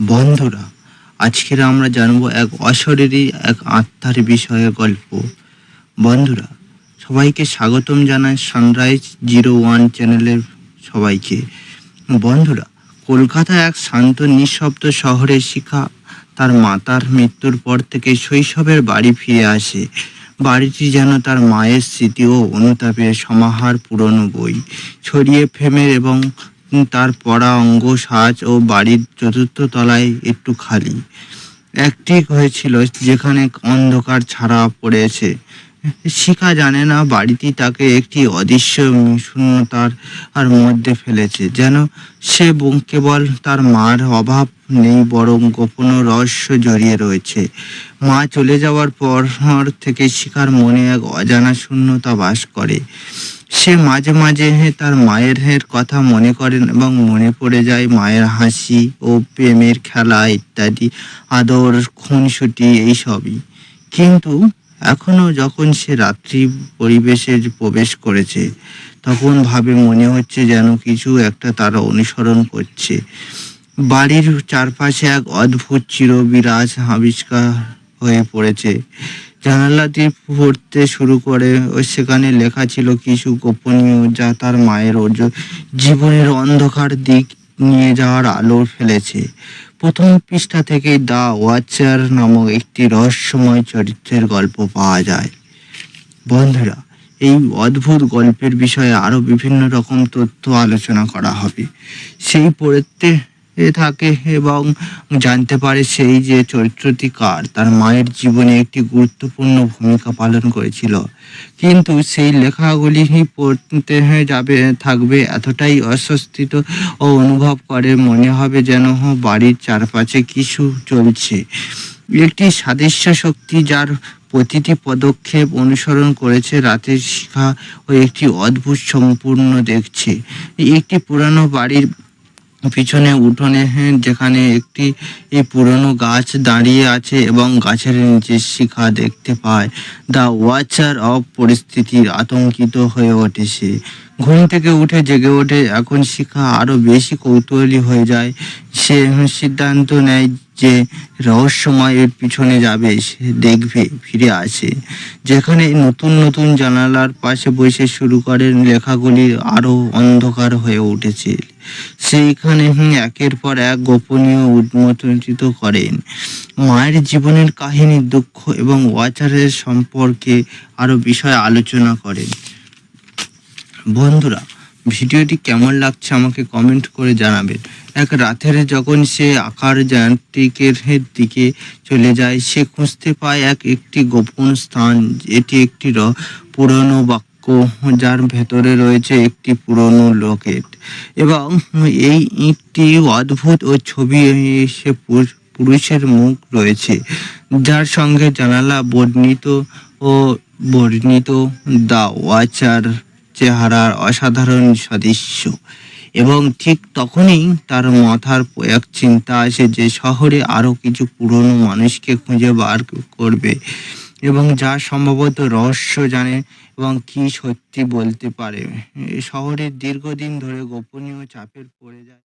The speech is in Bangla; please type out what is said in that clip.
বন্ধুরা, আজকের আমরা জানব এক অশরীরী এক আত্মার বিষয়ে গল্প। বন্ধুরা, সবাইকে স্বাগতম জানাই সানরাইজ জিরো ওয়ান চ্যানেলের সবাইকে। বন্ধুরা কলকাতা এক শান্ত নিঃশব্দ শহরে শিখা তার মাতার মৃত্যুর পর থেকে শৈশবের বাড়ি ফিরে আসে। বাড়িটি যেন তার মায়ের স্মৃতি ও অনুতাপের সমাহার পুরনো বই। ছড়িয়ে ফেমের এবং তার পড়া অঙ্গ, সাজ ও বাড়ির চতুর্থ তলায় একটু খালি। একটি হয়েছিল যেখানে অন্ধকার ছাড়া পড়েছে শিখা জানে না বাড়িটি তাকে একটি অদৃশ্য শূন্যতার আর মধ্যে ফেলেছে। যেন সে কেবল তার মার অভাব নেই, বরং গোপন রহস্য জড়িয়ে রয়েছে। মা চলে যাওয়ার পর থেকে শিখার মনে এক অজানা শূন্যতা বাস করে। সে মাঝে মাঝে তার মায়ের কথা মনে করেন এবং মনে পড়ে যায় মায়ের হাসি ও প্রেমের খেলা ইত্যাদি, আদর, খুনসুটি, এইসবই। কিন্তু এখনও যখন সে রাত্রি পরিবেশে প্রবেশ করেছে, তখন ভাবে মনে হচ্ছে যেন কিছু একটা তারা অনুসরণ করছে। বাড়ির চারপাশে এক অদ্ভুত চিরবিরাজ আবিষ্কার হয়ে পড়েছে। জানালাটি পড়তে শুরু করে ও সেখানে লেখা ছিল কিছু গোপনীয় যা তার মায়ের জীবনের অন্ধকার দিক নিয়ে যাওয়ার আলো ফেলেছে। প্রথম পৃষ্ঠা থেকে দ্য ওয়াচার নামক একটি রহস্যময় চরিত্রের গল্প পাওয়া যায়। বন্ধুরা, এই অদ্ভুত গল্পের বিষয়ে আরও বিভিন্ন রকম তথ্য আলোচনা করা হবে। সেই পড়তে থাকে এবং জানতে পারে সেই যে চরিত্রটি কার তার মায়ের জীবনে একটি গুরুত্বপূর্ণ ভূমিকা পালন করেছিল। কিন্তু সেই লেখাগুলি পড়তে যাবে, থাকবে, এতটাই অস্বস্তিত ও অনুভব করে মনে হবে যেন বাড়ির চারপাশে কিছু চলছে। একটি সাদৃশ্য শক্তি যার প্রতিটি পদক্ষেপ অনুসরণ করেছে রাতের শিখা ও একটি অদ্ভুত সম্পূর্ণ দেখছে। একটি পুরানো বাড়ির পিছনে উঠোনে হ্যাঁ, যেখানে একটি পুরনো গাছ দাঁড়িয়ে আছে এবং গাছের নিচে শিখা দেখতে পায়। দ্য ওয়াচার অফ পরিস্থিতির আতঙ্কিত হয়ে ওঠেছে ঘুম থেকে উঠে জেগে ওঠে এখন শিখা আরও বেশি কৌতূহলী হয়ে যায়। সে সিদ্ধান্ত নেয় যে রহস্যময় এর পিছনে যাবে, সে দেখবে, ফিরে আসে। যেখানে নতুন নতুন জানালার পাশে বসে শুরু করেন লেখাগুলি আরও অন্ধকার হয়ে উঠেছে। সেইখানে একের পর এক গোপনীয় উন্মোচিত করেন। মায়ের জীবনের কাহিনী, দুঃখ এবং ওয়াচারের সম্পর্কে আরও বিষয় আলোচনা করেন। বন্ধুরা ভিডিওটি কেমন লাগছে আমাকে কমেন্ট করে জানাবেন। এক রাতের যখন সে আকার যান্ত্রিকের দিকে চলে যায়, সে খুঁজতে পায় এক একটি গোপন স্থান। এটি একটি পুরনো বাক্য যার ভেতরে রয়েছে একটি পুরনো লকেট। এবং এই ইঁটটি অদ্ভুত ও ছবি সে পুরু- পুরুষের মুখ রয়েছে, যার সঙ্গে জানালা বর্ণিত ও বর্ণিত দা ওয়াচার চেহারার অসাধারণ সদৃশ্য। এবং ঠিক তখনই তার মাথার এক চিন্তা আসে যে শহরে আরও কিছু পুরনো মানুষকে খুঁজে বার করবে এবং যা সম্ভবত রহস্য জানে এবং কি সত্যি বলতে পারে। শহরে দীর্ঘদিন ধরে গোপনীয় চাপের পড়ে যায়।